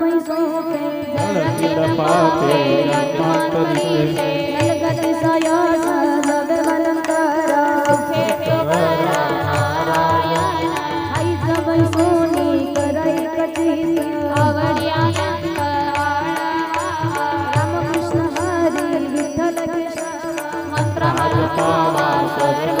पैसों के जरकिन पापे मातरी से नलगत साया सब मन करा उठे तो करा नारायण हई सब सोनी करई कठिन आवड़िया राम कृष्ण हरि विठल कृष्ण। मंत्र हर पावा सर्व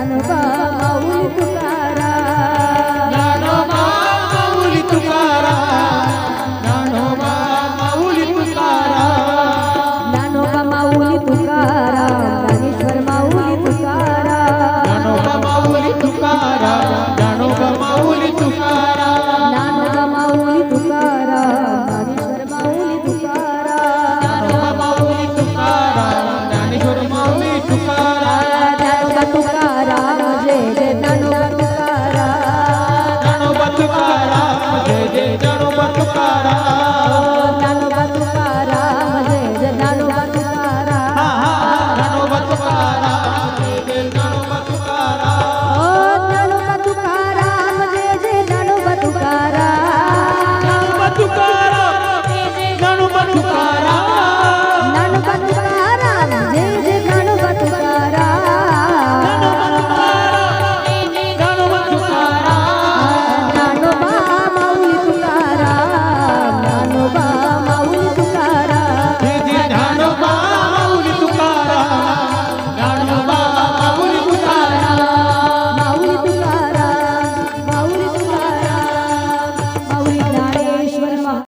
ज्ञानोबा माऊली तुकारा. ज्ञानोबा माऊली माऊली तुकारा.